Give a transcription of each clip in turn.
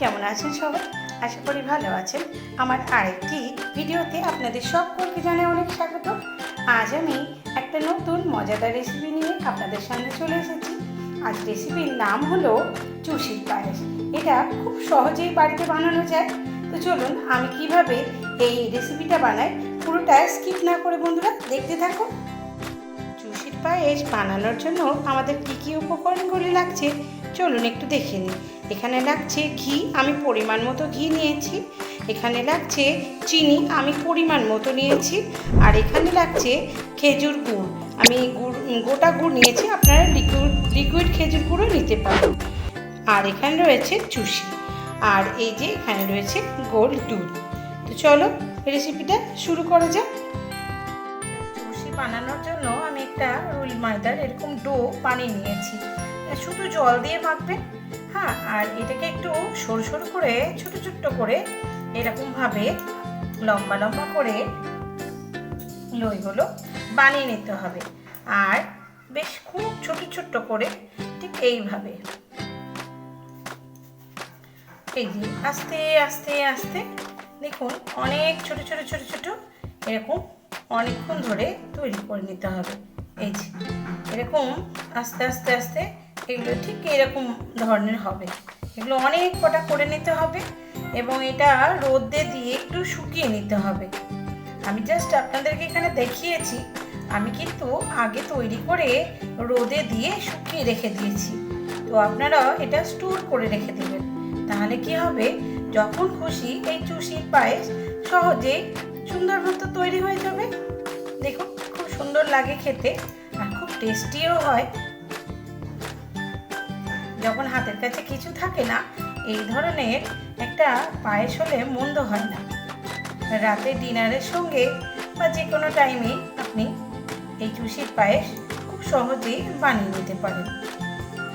কেমন আছেন সবাই? আশা করি ভালো আছেন। আমার আরেকটি ভিডিওতে আপনাদের সকলকে জানাই অনেক স্বাগত। আজ আমি একটা নতুন মজাদার রেসিপি নিয়ে আপনাদের সামনে চলে এসেছি। আজ রেসিপির নাম হলো চুষির পায়েস। এটা খুব সহজেই বাড়িতে বানানো যায়। তো চলুন, আমি কীভাবে এই রেসিপিটা বানাই পুরোটা স্কিপ না করে বন্ধুরা দেখতে থাকুন। পায়েস বানানোর জন্য আমাদের কী কী উপকরণগুলি লাগছে? চলুন একটু দেখে নিই। এখানে লাগছে ঘি, আমি পরিমাণ মতো ঘি নিয়েছি। এখানে লাগছে চিনি, আমি পরিমাণ মতো নিয়েছি। আর এখানে লাগছে খেজুর গুড়, আমি গুড়, গোটা গুড় নিয়েছি, আপনারা লিকুইড লিকুইড খেজুর গুঁড়ো নিতে পারেন। আর এখানে রয়েছে চুষি আর এই যে এখানে রয়েছে গোল দুধ। তো চলো রেসিপিটা শুরু করা যাক। চুষি বানানোর জন্য একটা রুল ময়দার এরকম ডো বানিয়ে নিয়েছি। শুধু জল দিয়ে মাখবেন হ্যাঁ আর এটাকে একটু সরু সরু করে, ছোট ছোট্ট করে এরকমভাবে লম্বা লম্বা করে লইগুলো বানিয়ে নিতে হবে। আর বেশ খুব ছোট ছোট্ট করে ঠিক এইভাবে। এই যে আস্তে আস্তে আস্তে দেখুন অনেক ছোট ছোট ছোট ছোট এরকম অনেকক্ষণ ধরে তৈরি করে নিতে হবে। এই যে, এরকম আস্তে আস্তে আস্তে এগুলো ঠিক এরকম ধরনের হবে। এগুলো অনেক কটা করে নিতে হবে এবং এটা রোদে দিয়ে একটু শুকিয়ে নিতে হবে। আমি জাস্ট আপনাদেরকে এখানে দেখিয়েছি, আমি কিন্তু আগে তৈরি করে রোদে দিয়ে শুকিয়ে রেখে দিয়েছি। তো আপনারা এটা স্টোর করে রেখে দেবেন। তাহলে কি হবে, যখন খুশি এই চুষির পায়েস সহজেই সুন্দর মতো তৈরি হয়ে যাবে। দেখুন। সুন্দর লাগে খেতে আর খুব টেস্টিও হয়। যখন হাতের কাছে কিছু থাকে না, এই ধরনের একটা পায়েস হলে মন্দ হয় না। রাতে ডিনারের সঙ্গে বা যে কোনো টাইমে আপনি এই চুষির পায়েস খুব সহজেই বানিয়ে নিতে পারেন।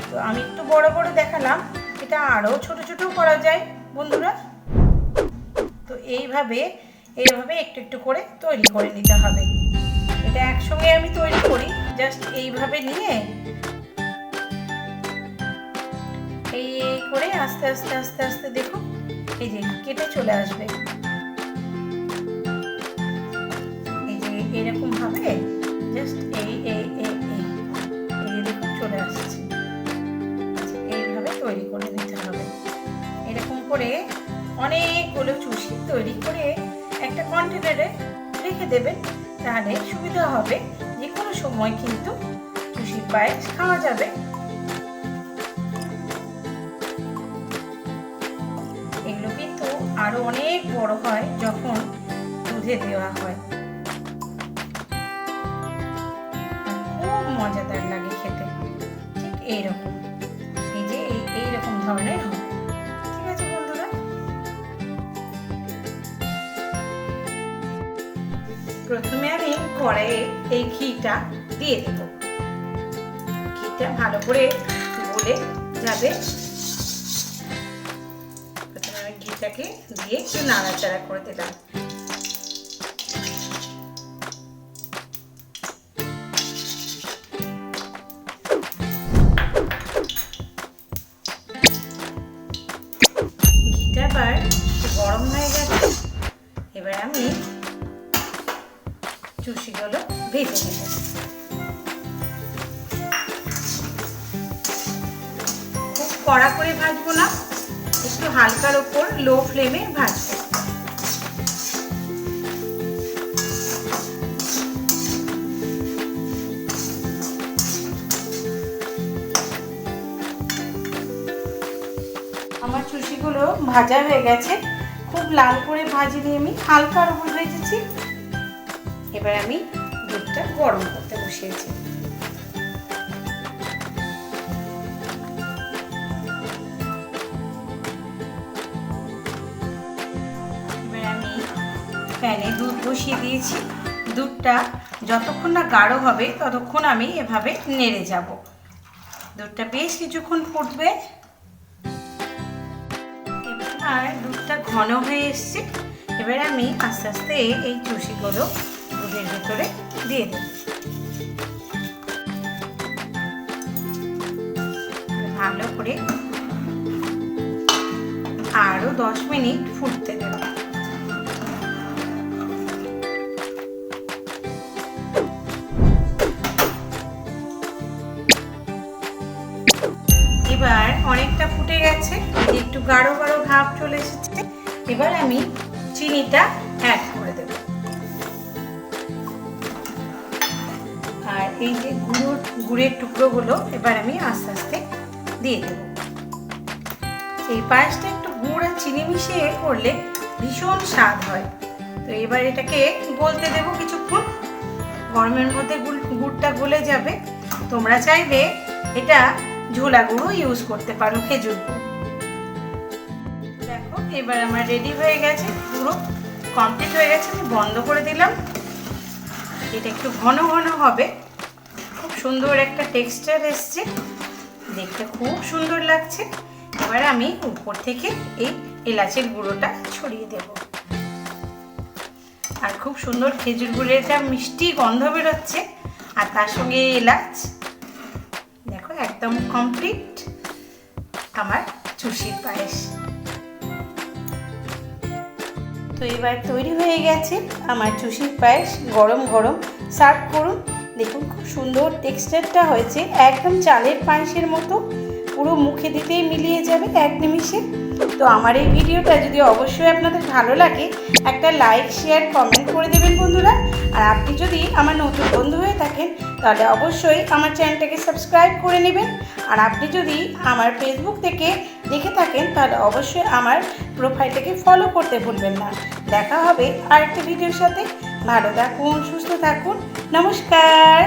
তো আমি একটু বড় বড় দেখালাম, এটা আরও ছোট ছোটও করা যায়, বন্ধুরা। তো এইভাবে এইভাবে একটু একটু করে তৈরি করে নিতে হবে। এটা একসঙ্গে আমি তৈরি করি। জাস্ট এইভাবে নিয়ে এই এই করে আস্তে আস্তে আস্তে আস্তে দেখুন, এই যে কেটে চলে আসবে। এই যে এরকম ভাবে জাস্ট এই এই এই এই এই দেখুন চলে আসছে। এইভাবে তৈরি করে নিতে হবে। এরকম করে অনেকগুলো চুষি তৈরি করে একটা কন্টেনারে রেখে দেবেন। তাহলে সুবিধা হবে। যে কোনো সময় কিন্তু চুষির পায়েস খাওয়া যাবে। এগুলো কিন্তু আরও অনেক বড় হয় যখন দুধে দেওয়া হয়। খুব মজাদার লাগে খেতে। ঠিক এইরকম। এই যে এই এইরকম ধরনের প্রথমে আমি কড়াইয়ে এই ঘিটা দিয়ে দেব। ঘিটা ভালো করে গলে যাবে। প্রথমে আমি ঘিটাকে দিয়ে একটু নাড়াচাড়া করে দিলাম। ভেজে খুব কড়া করে ভাজবো না, একটু হালকার ওপর লো ফ্লেমে ভাজবো। আমার চুষিগুলো ভাজা হয়ে গেছে, খুব লাল করে ভাজিনি আমি, হালকার উপর ভেজেছি। এবার আমি দুধটা গরম করতে বসিয়েছি। প্যানে দুধ বসিয়ে দিয়েছি। দুধটা যতক্ষণ না গাঢ় হবে, ততক্ষণ আমি এভাবে নেড়ে যাব। দুধটা বেশ কিছুক্ষণ ফুটবে। আর দুধটা ঘন হয়ে এসছে। এবার আমি আস্তে আস্তে এই চুষিগুলো দুধের ভেতরে দিয়ে দেব ভালো করে আরও দশ মিনিট ফুটতে দেব এবার অনেকটা ফুটে গেছে, একটু গাঢ় গাঢ় ভাব চলে এসেছে। এবার আমি চিনিটা অ্যাড এই যে গুঁড়োর গুড়ের টুকরোগুলো এবার আমি আস্তে আস্তে দিয়ে দেব। এই পায়েসটা একটু গুড় আর চিনি মিশিয়ে করলে ভীষণ স্বাদ হয়। তো এবার এটাকে গলতে দেব কিছুক্ষণ। গরমের মধ্যে গুড়, গুড়টা গলে যাবে। তোমরা চাইলে এটা ঝোলা গুঁড়ো ইউজ করতে পারো খেজুর গুড়। দেখো, এবার আমার রেডি হয়ে গেছে পুরো। কমপ্লিট হয়ে গেছে, আমি বন্ধ করে দিলাম। এটা একটু ঘন ঘন হবে। সুন্দর একটা টেক্সচার এসছে। দেখতে খুব সুন্দর লাগছে। এবার আমি উপর থেকে এই এলাচের গুঁড়োটা ছড়িয়ে দেব। আর খুব সুন্দর খেজুর গুড়ের একটা মিষ্টি গন্ধ বেরোচ্ছে, আর তার সঙ্গে এলাচ। দেখো, একদম কমপ্লিট আমার চুষির পায়েস। তো এবার তৈরি হয়ে গেছে আমার চুষির পায়েস। গরম গরম সার্ভ করুন। দেখুন, খুব সুন্দর টেক্সচারটা হয়েছে। একদম চালের পায়েসের মতো। পুরো মুখে দিতেই মিলিয়ে যাবে এক নিমিষে। তো আমার এই ভিডিওটা যদি অবশ্যই আপনাদের ভালো লাগে, একটা লাইক শেয়ার কমেন্ট করে দেবেন বন্ধুরা। আর আপনি যদি আমার নতুন বন্ধু হয়ে থাকেন, তাহলে অবশ্যই আমার চ্যানেলটাকে সাবস্ক্রাইব করে নেবেন। আর আপনি যদি আমার ফেসবুক থেকে দেখে থাকেন, তাহলে অবশ্যই আমার প্রোফাইলটাকে ফলো করতে ভুলবেন না। দেখা হবে আরেকটা ভিডিওর সাথে। ভালো থাকুন, সুস্থ থাকুন। নমস্কার।